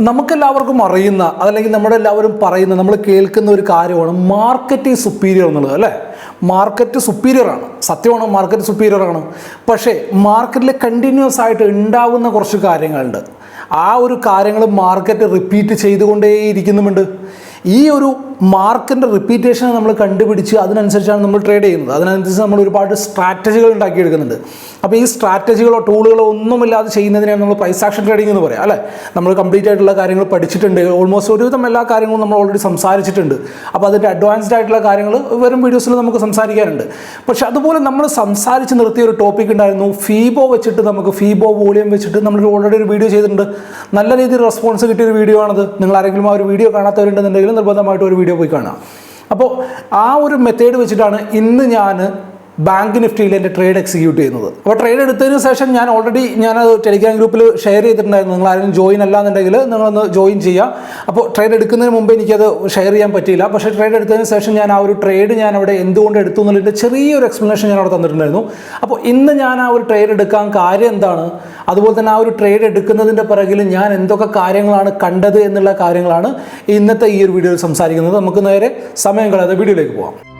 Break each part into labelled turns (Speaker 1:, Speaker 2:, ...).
Speaker 1: നമുക്കെല്ലാവർക്കും അറിയുന്ന അതല്ലെങ്കിൽ നമ്മുടെ എല്ലാവരും പറയുന്ന നമ്മൾ കേൾക്കുന്ന ഒരു കാര്യമാണ് മാർക്കറ്റ് സുപ്പീരിയർ എന്നുള്ളത് അല്ലേ? മാർക്കറ്റ് സുപ്പീരിയർ ആണ്. സത്യമാണ്? മാർക്കറ്റ് സുപ്പീരിയർ ആണ്. പക്ഷേ മാർക്കറ്റിൽ കണ്ടിന്യൂസ് ആയിട്ട് ഉണ്ടാവുന്ന കുറച്ച് കാര്യങ്ങളുണ്ട്. ആ ഒരു കാര്യങ്ങൾ മാർക്കറ്റ് റിപ്പീറ്റ് ചെയ്തുകൊണ്ടേയിരിക്കുന്നുമുണ്ട്. ഈ ഒരു മാർക്കിന്റെ റിപ്പീറ്റേഷനെ നമ്മൾ കണ്ടുപിടിച്ച് അതിനനുസരിച്ചാണ് നമ്മൾ ട്രേഡ് ചെയ്യുന്നത്. അതിനനുസരിച്ച് നമ്മൾ ഒരുപാട് സ്ട്രാറ്റജികൾ ഉണ്ടാക്കിയെടുക്കുന്നുണ്ട്. അപ്പോൾ ഈ സ്ട്രാറ്റജികളോ ടൂളുകളോ ഒന്നുമില്ലാതെ ചെയ്യുന്നതിനാണ് നമ്മൾ പ്രൈസ് ആക്ഷൻ ട്രേഡിംഗ് എന്ന് പറയാം അല്ലേ? നമ്മൾ കംപ്ലീറ്റ് ആയിട്ടുള്ള കാര്യങ്ങൾ പഠിച്ചിട്ടുണ്ട്. ഓൾമോസ്റ്റ് ഒരുവിധം എല്ലാ കാര്യങ്ങളും നമ്മൾ ഓൾറെഡി സംസാരിച്ചിട്ടുണ്ട്. അപ്പോൾ അതിന്റെ അഡ്വാൻസ്ഡ് ആയിട്ടുള്ള കാര്യങ്ങൾ വരും വീഡിയോസിൽ നമുക്ക് സംസാരിക്കാനുണ്ട്. പക്ഷേ അതുപോലെ നമ്മൾ സംസാരിച്ച് നിർത്തിയ ഒരു ടോപ്പിക് ഉണ്ടായിരുന്നു. ഫീബോ വെച്ചിട്ട് നമുക്ക് ഫീബോ വോളിയം വെച്ചിട്ട് നമ്മൾ ഓൾറെഡി ഒരു വീഡിയോ ചെയ്തിട്ടുണ്ട്. നല്ല രീതിയിൽ റെസ്പോൺസ് കിട്ടിയ ഒരു വീഡിയോ ആണത്. നിങ്ങൾ ആരെങ്കിലും ആ ഒരു വീഡിയോ കാണാത്തവരുണ്ടെന്നുണ്ടെങ്കിൽ നിർബന്ധമായിട്ട് ഒരു വീഡിയോ പോയി കാണാം. അപ്പോൾ ആ ഒരു മെത്തേഡ് വെച്ചിട്ടാണ് ഇന്ന് ഞാൻ ബാങ്ക് നിഫ്റ്റിയിൽ എന്റെ ട്രേഡ് എക്സിക്യൂട്ട് ചെയ്യുന്നത്. അപ്പോൾ ട്രേഡ് എടുത്തതിന് ശേഷം ഞാൻ ഓൾറെഡി ഞാനത് ടെലിഗ്രാം ഗ്രൂപ്പിൽ ഷെയർ ചെയ്തിട്ടുണ്ടായിരുന്നു. നിങ്ങൾ ആരെങ്കിലും ജോയിൻ അല്ലാന്നുണ്ടെങ്കിൽ നിങ്ങളൊന്ന് ജോയിൻ ചെയ്യുക അപ്പോൾ ട്രേഡ് എടുക്കുന്നതിന് മുമ്പ് എനിക്കത് ഷെയർ ചെയ്യാൻ പറ്റിയില്ല. പക്ഷേ ട്രേഡ് എടുത്തതിന് ശേഷം ഞാൻ ആ ഒരു ട്രേഡ് ഞാൻ അവിടെ എന്തുകൊണ്ട് എടുത്തു എന്നുള്ളതിന്റെ ചെറിയൊരു എക്സ്പ്ലനേഷൻ ഞാൻ അവിടെ തന്നിട്ടുണ്ടായിരുന്നു. അപ്പോൾ ഇന്ന് ഞാൻ ആ ഒരു ട്രേഡ് എടുക്കാൻ കാര്യം എന്താണ്? അതുപോലെ തന്നെ ആ ഒരു ട്രേഡ് എടുക്കുന്നതിന്റെ പിറകിൽ ഞാൻ എന്തൊക്കെ കാര്യങ്ങളാണ് കണ്ടത് എന്നുള്ള കാര്യങ്ങളാണ് ഇന്നത്തെ ഈ ഒരു വീഡിയോയിൽ സംസാരിക്കുന്നത്. നമുക്ക് നേരെ സമയം കളയാതെ വീഡിയോയിലേക്ക് പോകാം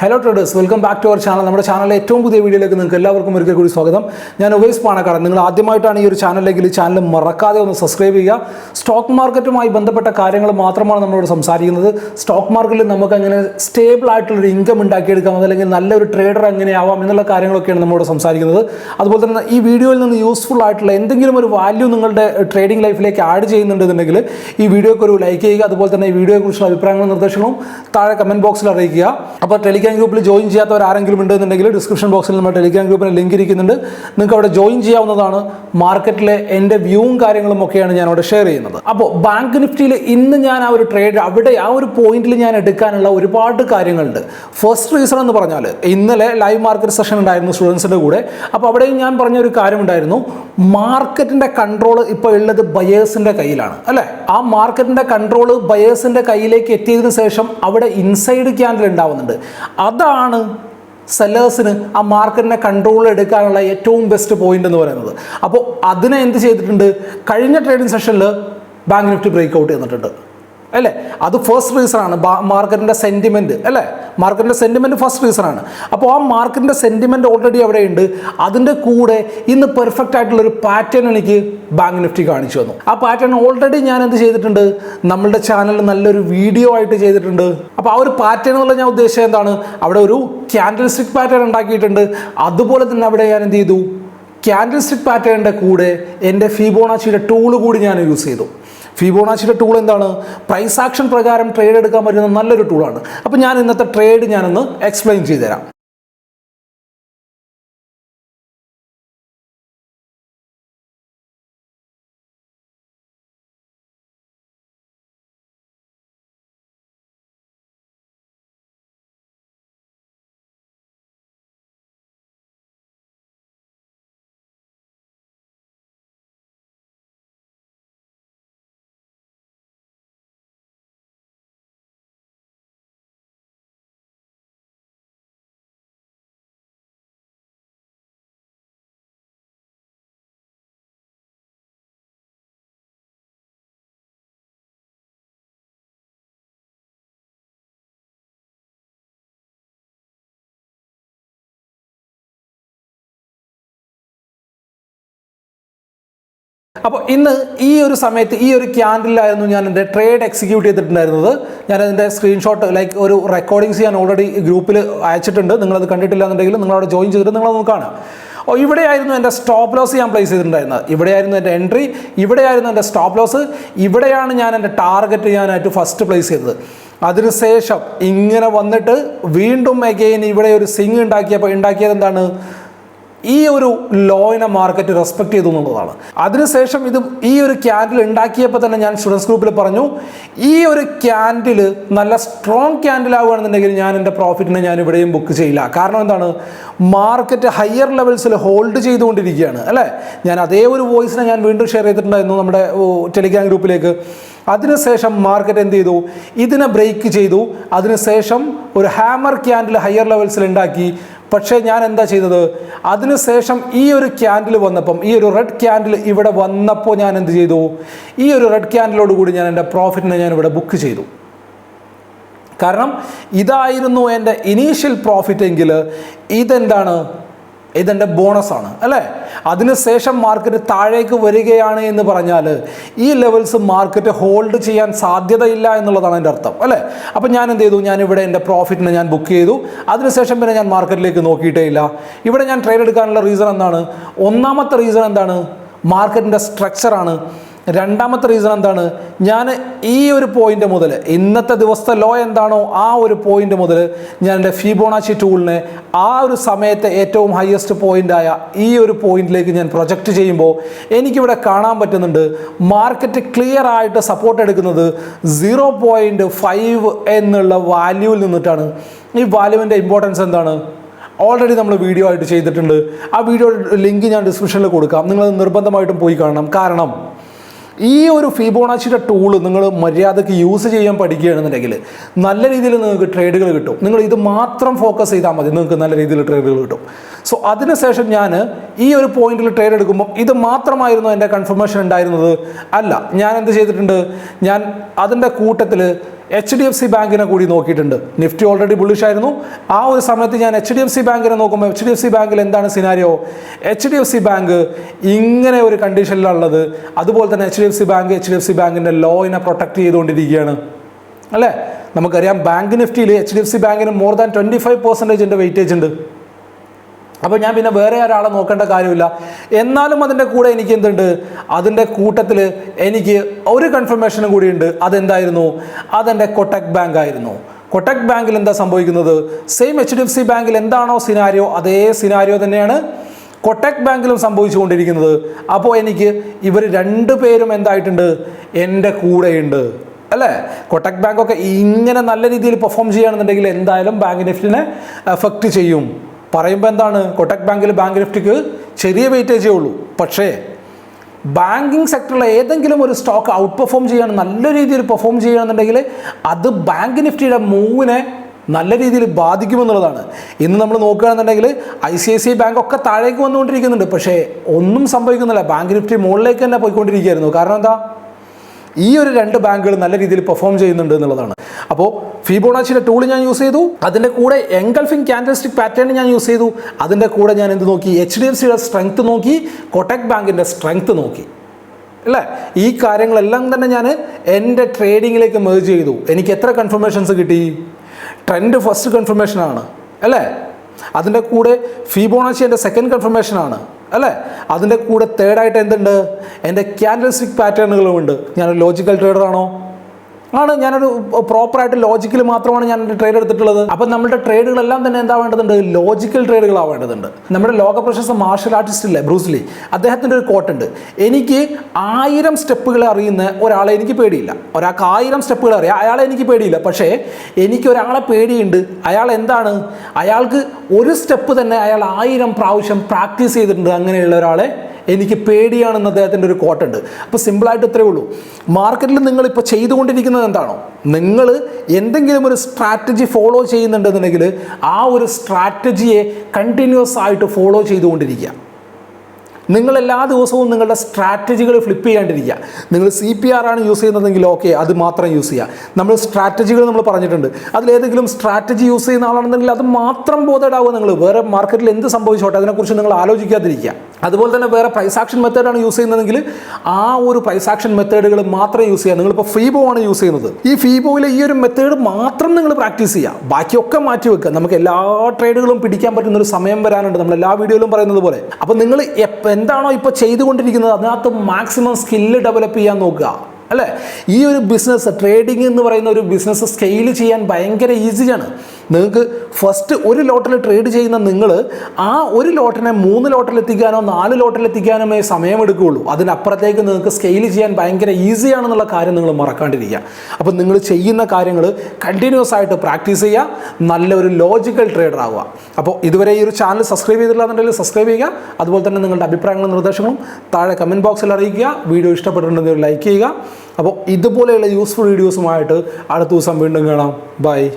Speaker 1: hello traders welcome back to our channel നമ്മുടെ ചാനലിലെ ഏറ്റവും പുതിയ വീഡിയോയിലേക്ക് നിങ്ങൾക്ക് എല്ലാവർക്കും ഒരിക്കൽ കൂടി സ്വാഗതം. ഞാൻ ഉവൈസ് പാണക്കാടൻ നിങ്ങൾ ആദ്യമായിട്ടാണ് ഈ ഒരു ചാനലിലേക്ക് ഈ ചാനൽ മറക്കാതെ ഒന്ന് സബ്സ്ക്രൈബ് ചെയ്യുക. സ്റ്റോക്ക് മാർക്കറ്റുമായി ബന്ധപ്പെട്ട കാര്യങ്ങൾ മാത്രമാണ് നമ്മളോട് സംസാരിക്കുന്നത്. സ്റ്റോക്ക് മാർക്കറ്റിൽ നമുക്ക് അങ്ങനെ സ്റ്റേബിൾ ആയിട്ടുള്ളൊരു ഇൻകം ഉണ്ടാക്കിയെടുക്കാം. അതല്ലെങ്കിൽ നല്ലൊരു ട്രേഡർ എങ്ങനെയാവാം എന്നുള്ള കാര്യങ്ങളൊക്കെയാണ് നമ്മളോട് സംസാരിക്കുന്നത്. അതുപോലെ തന്നെ ഈ വീഡിയോയിൽ നിന്ന് യൂസ്ഫുൾ ആയിട്ടുള്ള എന്തെങ്കിലും ഒരു വാല്യൂ നിങ്ങളുടെ ട്രേഡിംഗ് ലൈഫിലേക്ക് ആഡ് ചെയ്യുന്നുണ്ടെന്നുണ്ടെങ്കിൽ ഈ വീഡിയോക്ക് ഒരു ലൈക്ക് ചെയ്യുക. അതുപോലെ തന്നെ ഈ വീഡിയോയെക്കുറിച്ചുള്ള അഭിപ്രായങ്ങളും നിർദ്ദേശങ്ങളും താഴെ കമന്റ് ബോക്സിൽ അറിയിക്കുക. അപ്പോൾ ടെലിഗ്രാം ഗ്രൂപ്പിൽ ജോയിൻ ചെയ്യാത്തവർ ആരെങ്കിലും ഉണ്ടെന്നുണ്ടെങ്കിൽ ഡിസ്ക്രിപ്ഷൻ ബോക്സിൽ നമ്മുടെ ടെലിഗ്രാം ഗ്രൂപ്പിന് ലിങ്ക് ഇരിക്കുന്നുണ്ട്. നിങ്ങൾക്ക് അവിടെ ജോയിൻ ചെയ്യാവുന്നതാണ് മാർക്കറ്റിലെ എന്റെ വ്യൂവും കാര്യങ്ങളും ഒക്കെയാണ് ഞാൻ അവിടെ ഷെയർ ചെയ്യുന്നത്. അപ്പോൾ ബാങ്ക് നിഫ്റ്റിയിൽ ഇന്ന് ഞാൻ ആ ഒരു ട്രേഡ് അവിടെ ആ ഒരു പോയിന്റിൽ ഞാൻ എടുക്കാനുള്ള ഒരുപാട് കാര്യങ്ങളുണ്ട്. ഫസ്റ്റ് റീസൺ എന്ന് പറഞ്ഞാൽ ഇന്നലെ ലൈവ് മാർക്കറ്റ് സെഷൻ ഉണ്ടായിരുന്നു സ്റ്റുഡൻസിന്റെ കൂടെ. അപ്പോൾ അവിടെയും ഞാൻ പറഞ്ഞ ഒരു കാര്യമുണ്ടായിരുന്നു. മാർക്കറ്റിന്റെ കൺട്രോൾ ഇപ്പോൾ ഉള്ളത് ബയേഴ്സിന്റെ കയ്യിലാണ് അല്ലേ? ആ മാർക്കറ്റിന്റെ കൺട്രോൾ ബയേഴ്സിന്റെ കയ്യിലേക്ക് എത്തിയതിനു ശേഷം അവിടെ ഇൻസൈഡ് ക്യാൻഡിൽ ഉണ്ടാവുന്നുണ്ട്. അതാണ് സെല്ലേഴ്സിന് ആ മാർക്കറ്റിനെ കൺട്രോൾ എടുക്കാനുള്ള ഏറ്റവും ബെസ്റ്റ് പോയിന്റ് എന്ന് പറയുന്നത്. അപ്പോൾ അതിനെ എന്ത് ചെയ്തിട്ടുണ്ട്? കഴിഞ്ഞ ട്രേഡിംഗ് സെഷനിൽ ബാങ്ക് നിഫ്റ്റി ബ്രേക്ക് ഔട്ട് ചെയ്തിട്ടുണ്ട്. അല്ലേ? അത് ഫസ്റ്റ് റീസൺ ആണ്. മാർക്കറ്റിന്റെ സെന്റിമെന്റ് അല്ലേ? മാർക്കറ്റിന്റെ സെന്റിമെന്റ് ഫസ്റ്റ് റീസൺ ആണ്. അപ്പോൾ ആ മാർക്കറ്റിന്റെ സെന്റിമെന്റ് ഓൾറെഡി അവിടെ ഉണ്ട് അതിന്റെ കൂടെ ഇന്ന് പെർഫെക്റ്റ് ആയിട്ടുള്ള ഒരു പാറ്റേൺ എനിക്ക് ബാങ്ക് നിഫ്റ്റി കാണിച്ചു തന്നു. ആ പാറ്റേൺ ഓൾറെഡി ഞാൻ എന്ത് ചെയ്തിട്ടുണ്ട്? നമ്മളുടെ ചാനലിൽ നല്ലൊരു വീഡിയോ ആയിട്ട് ചെയ്തിട്ടുണ്ട്. അപ്പോൾ ആ ഒരു പാറ്റേൺ എന്നുള്ള ഞാൻ ഉദ്ദേശിച്ചത് എന്താണ്? അവിടെ ഒരു ക്യാൻഡിൽ സ്റ്റിക് പാറ്റേൺ ഉണ്ടാക്കിയിട്ടുണ്ട്. അതുപോലെ തന്നെ അവിടെ ഞാൻ എന്ത് ചെയ്തു? ക്യാൻഡിൽ സ്റ്റിക് പാറ്റേണിന്റെ കൂടെ എന്റെ ഫിബോണാച്ചിയുടെ ടൂൾ കൂടി ഞാൻ യൂസ് ചെയ്തു. ഫിബോണാച്ചിയുടെ ടൂൾ എന്താണ്? പ്രൈസ് ആക്ഷൻ പ്രകാരം ട്രേഡ് എടുക്കാൻ പറ്റുന്ന നല്ലൊരു ടൂളാണ് അപ്പോൾ ഞാൻ ഇന്നത്തെ ട്രേഡ് ഞാനൊന്ന് എക്സ്പ്ലെയിൻ ചെയ്തുതരാം. അപ്പോൾ ഇന്ന് ഈ ഒരു സമയത്ത് ഈ ഒരു ക്യാൻഡിലായിരുന്നു ഞാൻ എന്റെ ട്രേഡ് എക്സിക്യൂട്ട് ചെയ്തിട്ടുണ്ടായിരുന്നത്. ഞാൻ അതിന്റെ സ്ക്രീൻഷോട്ട് ലൈക്ക് ഒരു റെക്കോർഡിങ്സ് ഞാൻ ഓൾറെഡി ഗ്രൂപ്പിൽ അയച്ചിട്ടുണ്ട്. നിങ്ങളത് കണ്ടിട്ടില്ല എന്നുണ്ടെങ്കിൽ നിങ്ങളവിടെ ജോയിൻ ചെയ്തിട്ട് നിങ്ങളത് കാണാം ഓ ഇവിടെയായിരുന്നു എന്റെ സ്റ്റോപ്പ് ലോസ് ഞാൻ പ്ലേസ് ചെയ്തിട്ടുണ്ടായിരുന്നത്. ഇവിടെയായിരുന്നു എന്റെ എൻട്രി ഇവിടെയായിരുന്നു എന്റെ സ്റ്റോപ്പ് ലോസ് ഇവിടെയാണ് ഞാൻ എന്റെ ടാർഗറ്റ് ഞാനായിട്ട് ഫസ്റ്റ് പ്ലേസ് ചെയ്തത്. അതിനുശേഷം ഇങ്ങനെ വന്നിട്ട് വീണ്ടും അഗെയിൻ ഇവിടെ ഒരു സിങ് ഉണ്ടാക്കിയപ്പോൾ ഉണ്ടാക്കിയത് എന്താണ്? ഈ ഒരു ലോയിനെ മാർക്കറ്റ് റെസ്പെക്ട് ചെയ്തു എന്നുള്ളതാണ്. അതിനുശേഷം ഇത് ഈ ഒരു ക്യാൻഡിൽ ഉണ്ടാക്കിയപ്പോൾ തന്നെ ഞാൻ സ്റ്റുഡൻസ് ഗ്രൂപ്പിൽ പറഞ്ഞു ഈ ഒരു ക്യാൻഡിൽ നല്ല സ്ട്രോങ് ക്യാൻഡിൽ ആവുകയാണെന്നുണ്ടെങ്കിൽ ഞാൻ എന്റെ പ്രോഫിറ്റിനെ ഞാൻ ഇവിടെയും ബുക്ക് ചെയ്യില്ല. കാരണം എന്താണ്? മാർക്കറ്റ് ഹയർ ലെവൽസിൽ ഹോൾഡ് ചെയ്തുകൊണ്ടിരിക്കുകയാണ് അല്ലേ? ഞാൻ അതേ ഒരു വോയിസിനെ ഞാൻ വീണ്ടും ഷെയർ ചെയ്തിട്ടുണ്ടായിരുന്നു നമ്മുടെ ടെലിഗ്രാം ഗ്രൂപ്പിലേക്ക് അതിനുശേഷം മാർക്കറ്റ് എന്ത് ചെയ്തു? ഇതിനെ ബ്രേക്ക് ചെയ്തു. അതിനുശേഷം ഒരു ഹാമർ ക്യാൻഡിൽ ഹയർ ലെവൽസിൽ ഉണ്ടാക്കി. പക്ഷേ ഞാൻ എന്താ ചെയ്തത്? അതിനുശേഷം ഈ ഒരു ക്യാൻഡിൽ വന്നപ്പം ഈ ഒരു റെഡ് ക്യാൻഡിൽ ഇവിടെ വന്നപ്പോൾ ഞാൻ എന്ത് ചെയ്തു? ഈ ഒരു റെഡ് ക്യാൻഡിലോട് കൂടി ഞാൻ എന്റെ പ്രോഫിറ്റിനെ ഞാൻ ഇവിടെ ബുക്ക് ചെയ്തു. കാരണം ഇതായിരുന്നു എന്റെ ഇനീഷ്യൽ പ്രോഫിറ്റ് എങ്കിൽ ഇതെന്താണ്? ഇതെന്റെ ബോണസാണ് അല്ലേ? അതിനുശേഷം മാർക്കറ്റ് താഴേക്ക് വരികയാണ് എന്ന് പറഞ്ഞാൽ ഈ ലെവൽസ് മാർക്കറ്റ് ഹോൾഡ് ചെയ്യാൻ സാധ്യതയില്ല എന്നുള്ളതാണ് എന്റെ അർത്ഥം അല്ലേ? അപ്പം ഞാൻ എന്ത് ചെയ്തു? ഞാൻ ഇവിടെ എന്റെ പ്രോഫിറ്റിനെ ഞാൻ ബുക്ക് ചെയ്തു. അതിനുശേഷം പിന്നെ ഞാൻ മാർക്കറ്റിലേക്ക് നോക്കിയിട്ടേ ഇല്ല. ഇവിടെ ഞാൻ ട്രേഡ് എടുക്കാനുള്ള റീസൺ എന്താണ്? ഒന്നാമത്തെ റീസൺ എന്താണ്? മാർക്കറ്റിന്റെ സ്ട്രക്ചറാണ് രണ്ടാമത്തെ റീസൺ എന്താണ്? ഞാൻ ഈ ഒരു പോയിന്റ് മുതൽ ഇന്നത്തെ ദിവസത്തെ ലോ എന്താണോ ആ ഒരു പോയിന്റ് മുതൽ ഞാൻ എന്റെ ഫിബോണാച്ചി ടൂളിനെ ആ ഒരു സമയത്തെ ഏറ്റവും ഹയസ്റ്റ് പോയിന്റായ ഈ ഒരു പോയിന്റിലേക്ക് ഞാൻ പ്രൊജക്റ്റ് ചെയ്യുമ്പോൾ എനിക്കിവിടെ കാണാൻ പറ്റുന്നുണ്ട് മാർക്കറ്റ് ക്ലിയർ ആയിട്ട് സപ്പോർട്ട് എടുക്കുന്നത് സീറോ പോയിന്റ് ഫൈവ് എന്നുള്ള വാല്യൂവിൽ നിന്നിട്ടാണ്. ഈ വാല്യൂവിന്റെ ഇമ്പോർട്ടൻസ് എന്താണ്? ഓൾറെഡി നമ്മൾ വീഡിയോ ആയിട്ട് ചെയ്തിട്ടുണ്ട്. ആ വീഡിയോ ലിങ്ക് ഞാൻ ഡിസ്ക്രിപ്ഷനിൽ കൊടുക്കാം. നിങ്ങൾ നിർബന്ധമായിട്ടും പോയി കാണണം. കാരണം ഈ ഒരു ഫിബോണാച്ചിയുടെ ടൂൾ നിങ്ങൾ മര്യാദയ്ക്ക് യൂസ് ചെയ്യാൻ പഠിക്കുകയാണെന്നുണ്ടെങ്കിൽ നല്ല രീതിയിൽ നിങ്ങൾക്ക് ട്രേഡുകൾ കിട്ടും. നിങ്ങൾ ഇത് മാത്രം ഫോക്കസ് ചെയ്താൽ മതി നിങ്ങൾക്ക് നല്ല രീതിയിൽ ട്രേഡുകൾ കിട്ടും. സോ അതിനുശേഷം ഞാൻ ഈ ഒരു പോയിന്റിൽ ട്രേഡ് എടുക്കുമ്പോൾ ഇത് മാത്രമായിരുന്നു എന്റെ കൺഫർമേഷൻ ഉണ്ടായിരുന്നത്? അല്ല ഞാൻ എന്ത് ചെയ്തിട്ടുണ്ട്? ഞാൻ അതിന്റെ കൂട്ടത്തിൽ എച്ച് ഡി എഫ് സി ബാങ്കിനെ കൂടി നോക്കിയിട്ടുണ്ട്. നിഫ്റ്റി ഓൾറെഡി ബുള്ളിഷ് ആയിരുന്നു. ആ ഒരു സമയത്ത് ഞാൻ എച്ച് ഡി എഫ് സി ബാങ്കിനെ നോക്കുമ്പോൾ എച്ച് ഡി എഫ് സി ബാങ്കിൽ എന്താണ് scenario H D F C bank ഇങ്ങനെ ഒരു കണ്ടീഷനിലുള്ളത് അതുപോലെ തന്നെ H D F C bank H D F C ബാങ്കിന്റെ ലോയിനെ പ്രൊട്ടക്ട് ചെയ്തുകൊണ്ടിരിക്കുകയാണ്. അല്ലേ? നമുക്കറിയാം ബാങ്ക് നിഫ്റ്റിയിൽ എച്ച് ഡി എഫ് സി ബാങ്കിന് മോർ ദാൻ ട്വന്റി ഫൈവ് പെർസെന്റേജിന്റെ വെയിറ്റേജ് ഉണ്ട്. അപ്പോൾ ഞാൻ പിന്നെ വേറെ ഒരാളെ നോക്കേണ്ട കാര്യമില്ല. എന്നാലും അതിന്റെ കൂടെ എനിക്ക് എന്തുണ്ട്? അതിന്റെ കൂട്ടത്തിൽ എനിക്ക് ഒരു കൺഫർമേഷനും കൂടിയുണ്ട്. അതെന്തായിരുന്നു? അതെന്റെ കൊട്ടക് ബാങ്ക് ആയിരുന്നു. കൊട്ടക് ബാങ്കിൽ എന്താ സംഭവിക്കുന്നത്? Same H D F C ബാങ്കിൽ എന്താണോ സിനാരിയോ അതേ സിനാരിയോ തന്നെയാണ് കൊട്ടക് ബാങ്കിലും സംഭവിച്ചുകൊണ്ടിരിക്കുന്നത്. അപ്പോൾ എനിക്ക് ഇവർ രണ്ടു പേരും എന്തായിട്ടുണ്ട്? എന്റെ കൂടെയുണ്ട്. അല്ലേ? കൊട്ടക് ബാങ്കൊക്കെ ഇങ്ങനെ നല്ല രീതിയിൽ പെർഫോം ചെയ്യുകയാണെന്നുണ്ടെങ്കിൽ എന്തായാലും ബാങ്ക് നിഫ്റ്റിനെ എഫക്റ്റ് ചെയ്യും. പറയുമ്പോൾ എന്താണ്? കൊട്ടക് ബാങ്കിൽ ബാങ്ക് നിഫ്റ്റിക്ക് ചെറിയ വെയിറ്റേജേ ഉള്ളൂ. പക്ഷേ ബാങ്കിങ് സെക്ടറിലെ ഏതെങ്കിലും ഒരു സ്റ്റോക്ക് ഔട്ട് പെർഫോം ചെയ്യണം നല്ല രീതിയിൽ പെർഫോം ചെയ്യുകയാണെന്നുണ്ടെങ്കിൽ അത് ബാങ്ക് നിഫ്റ്റിയുടെ മൂവിനെ നല്ല രീതിയിൽ ബാധിക്കുമെന്നുള്ളതാണ്. ഇന്ന് നമ്മൾ നോക്കുകയാണെന്നുണ്ടെങ്കിൽ I C I C bank ഒക്കെ താഴേക്ക് വന്നുകൊണ്ടിരിക്കുന്നുണ്ട്. പക്ഷേ ഒന്നും സംഭവിക്കുന്നില്ല. ബാങ്ക് നിഫ്റ്റി മുകളിലേക്ക് തന്നെ പോയിക്കൊണ്ടിരിക്കുകയായിരുന്നു. കാരണം എന്താ? ഈ ഒരു രണ്ട് ബാങ്കുകൾ നല്ല രീതിയിൽ പെർഫോം ചെയ്യുന്നുണ്ട് എന്നുള്ളതാണ്. അപ്പോൾ ഫിബോണാച്ചിയുടെ ടൂൾ ഞാൻ യൂസ് ചെയ്തു. അതിന്റെ കൂടെ എൻഗൾഫിംഗ് ക്യാൻഡൽസ്റ്റിക് പാറ്റേൺ ഞാൻ യൂസ് ചെയ്തു. അതിന്റെ കൂടെ ഞാൻ എന്ത് നോക്കി? എച്ച് ഡി എഫ് സിയുടെ സ്ട്രെങ്ത് നോക്കി. കൊട്ടക് ബാങ്കിന്റെ സ്ട്രെങ്ത് നോക്കി. അല്ലേ? ഈ കാര്യങ്ങളെല്ലാം തന്നെ ഞാൻ എന്റെ ട്രേഡിങ്ങിലേക്ക് മെർജ് ചെയ്തു. എനിക്ക് എത്ര കൺഫർമേഷൻസ് കിട്ടി? ട്രെൻഡ് ഫസ്റ്റ് കൺഫർമേഷനാണ് അല്ലേ? അതിന്റെ കൂടെ ഫിബോണാച്ചി എന്റെ സെക്കൻഡ് കൺഫർമേഷനാണ് അല്ലേ? അതിന്റെ കൂടെ തേർഡായിട്ട് എന്തുണ്ട്? എന്റെ ക്യാൻഡൽസ്റ്റിക് പാറ്റേണുകളും ഉണ്ട്. ഞാനൊരു ലോജിക്കൽ ട്രേഡറാണോ ആണ് ഞാനൊരു പ്രോപ്പറായിട്ട് ലോജിക്കൽ മാത്രമാണ് ഞാൻ ട്രേഡ് എടുത്തിട്ടുള്ളത്. അപ്പം നമ്മുടെ ട്രേഡുകളെല്ലാം തന്നെ എന്താ വേണ്ടതുണ്ട്? ലോജിക്കൽ ട്രേഡുകളാവേണ്ടതുണ്ട് നമ്മുടെ ലോക പ്രശസ്ത മാർഷൽ ആർട്ടിസ്റ്റ് ഇല്ലേ ബ്രൂസ്ലി അദ്ദേഹത്തിന്റെ ഒരു കോട്ടുണ്ട് എനിക്ക് ആയിരം സ്റ്റെപ്പുകളെ അറിയുന്ന ഒരാളെ എനിക്ക് പേടിയില്ല. ഒരാൾക്ക് ആയിരം സ്റ്റെപ്പുകൾ അറിയാം. അയാളെ എനിക്ക് പേടിയില്ല. പക്ഷേ എനിക്ക് ഒരാളെ പേടിയുണ്ട്. അയാൾ എന്താണ്? അയാൾക്ക് ഒരു സ്റ്റെപ്പ് തന്നെ അയാൾ ആയിരം പ്രാവശ്യം പ്രാക്ടീസ് ചെയ്തിട്ടുണ്ട് അങ്ങനെയുള്ള ഒരാളെ എനിക്ക് പേടിയാണെന്ന് അദ്ദേഹത്തിന്റെ ഒരു കോട്ടുണ്ട് അപ്പോൾ സിമ്പിളായിട്ട് ഇത്രയേ ഉള്ളൂ. മാർക്കറ്റിൽ നിങ്ങളിപ്പോൾ ചെയ്തുകൊണ്ടിരിക്കുന്നത് എന്താണോ? നിങ്ങൾ എന്തെങ്കിലും ഒരു സ്ട്രാറ്റജി ഫോളോ ചെയ്യുന്നുണ്ടെന്നുണ്ടെങ്കിൽ ആ ഒരു സ്ട്രാറ്റജിയെ കണ്ടിന്യൂസ് ആയിട്ട് ഫോളോ ചെയ്തുകൊണ്ടിരിക്കുക. നിങ്ങൾ എല്ലാ ദിവസവും നിങ്ങളുടെ സ്ട്രാറ്റജികൾ ഫ്ലിപ്പ് ചെയ്യാണ്ടിരിക്കുക. നിങ്ങൾ സി പി ആർ ആണ് യൂസ് ചെയ്യുന്നതെങ്കിൽ ഓക്കെ അത് മാത്രം യൂസ് ചെയ്യുക. നമ്മൾ സ്ട്രാറ്റജികൾ നമ്മൾ പറഞ്ഞിട്ടുണ്ട്. അതിലേതെങ്കിലും സ്ട്രാറ്റജി യൂസ് ചെയ്യുന്ന ആളാണെന്നുണ്ടെങ്കിൽ അത് മാത്രം ബോധേഡാവുക നിങ്ങൾ. വേറെ മാർക്കറ്റിൽ എന്ത് സംഭവിച്ചോട്ടെ അതിനെക്കുറിച്ച് നിങ്ങൾ ആലോചിക്കാതിരിക്കുക. അതുപോലെ തന്നെ വേറെ പ്രൈസ് ആക്ഷൻ മെത്തേഡാണ് യൂസ് ചെയ്യുന്നതെങ്കിൽ ആ ഒരു പ്രൈസ് ആക്ഷൻ മെത്തേഡുകൾ മാത്രം യൂസ് ചെയ്യുക. നിങ്ങളിപ്പോൾ ഫീബോ ആണ് യൂസ് ചെയ്യുന്നത്. ഈ ഫീബോയിലെ ഈ ഒരു മെത്തേഡ് മാത്രം നിങ്ങൾ പ്രാക്ടീസ് ചെയ്യുക. ബാക്കിയൊക്കെ മാറ്റി വെക്കുക. നമുക്ക് എല്ലാ ട്രേഡുകളും പിടിക്കാൻ പറ്റുന്ന ഒരു സമയം വരാനുണ്ട്. നമ്മൾ എല്ലാ വീഡിയോയിലും പറയുന്നത് പോലെ. അപ്പോൾ നിങ്ങൾ എന്താണോ ഇപ്പോൾ ചെയ്തുകൊണ്ടിരിക്കുന്നത് അതിനകത്ത് മാക്സിമം സ്കില്ല് ഡെവലപ്പ് ചെയ്യാൻ നോക്കുക അല്ലേ? ഈ ഒരു ബിസിനസ് ട്രേഡിംഗ് എന്ന് പറയുന്ന ഒരു ബിസിനസ് സ്കെയിൽ ചെയ്യാൻ ഭയങ്കര ഈസിയാണ് നിങ്ങൾക്ക് ഫസ്റ്റ് ഒരു ലോട്ടിൽ ട്രേഡ് ചെയ്യുന്ന നിങ്ങൾ ആ ഒരു ലോട്ടിനെ മൂന്ന് ലോട്ടിൽ എത്തിക്കാനോ നാല് ലോട്ടിൽ എത്തിക്കാനോ സമയമെടുക്കുകയുള്ളൂ അതിനപ്പുറത്തേക്ക് നിങ്ങൾക്ക് സ്കെയിൽ ചെയ്യാൻ ഭയങ്കര ഈസിയാണെന്നുള്ള കാര്യം നിങ്ങൾ മറക്കാണ്ടിരിക്കുക. അപ്പം നിങ്ങൾ ചെയ്യുന്ന കാര്യങ്ങൾ കണ്ടിന്യൂസ് ആയിട്ട് പ്രാക്ടീസ് ചെയ്യുക. നല്ലൊരു ലോജിക്കൽ ട്രേഡർ ആവുക. അപ്പോൾ ഇതുവരെ ഈ ഒരു ചാനൽ സബ്സ്ക്രൈബ് ചെയ്തിട്ടില്ലാന്നുണ്ടെങ്കിൽ സബ്സ്ക്രൈബ് ചെയ്യുക. അതുപോലെ തന്നെ നിങ്ങളുടെ അഭിപ്രായങ്ങളും നിർദ്ദേശങ്ങളും താഴെ കമന്റ് ബോക്സിൽ അറിയിക്കുക. വീഡിയോ ഇഷ്ടപ്പെട്ടിട്ടുണ്ടെങ്കിൽ ലൈക്ക് ചെയ്യുക. അപ്പോൾ ഇതുപോലെയുള്ള യൂസ്ഫുൾ വീഡിയോസുമായിട്ട് അടുത്ത ദിവസം വീണ്ടും കാണാം. ബൈ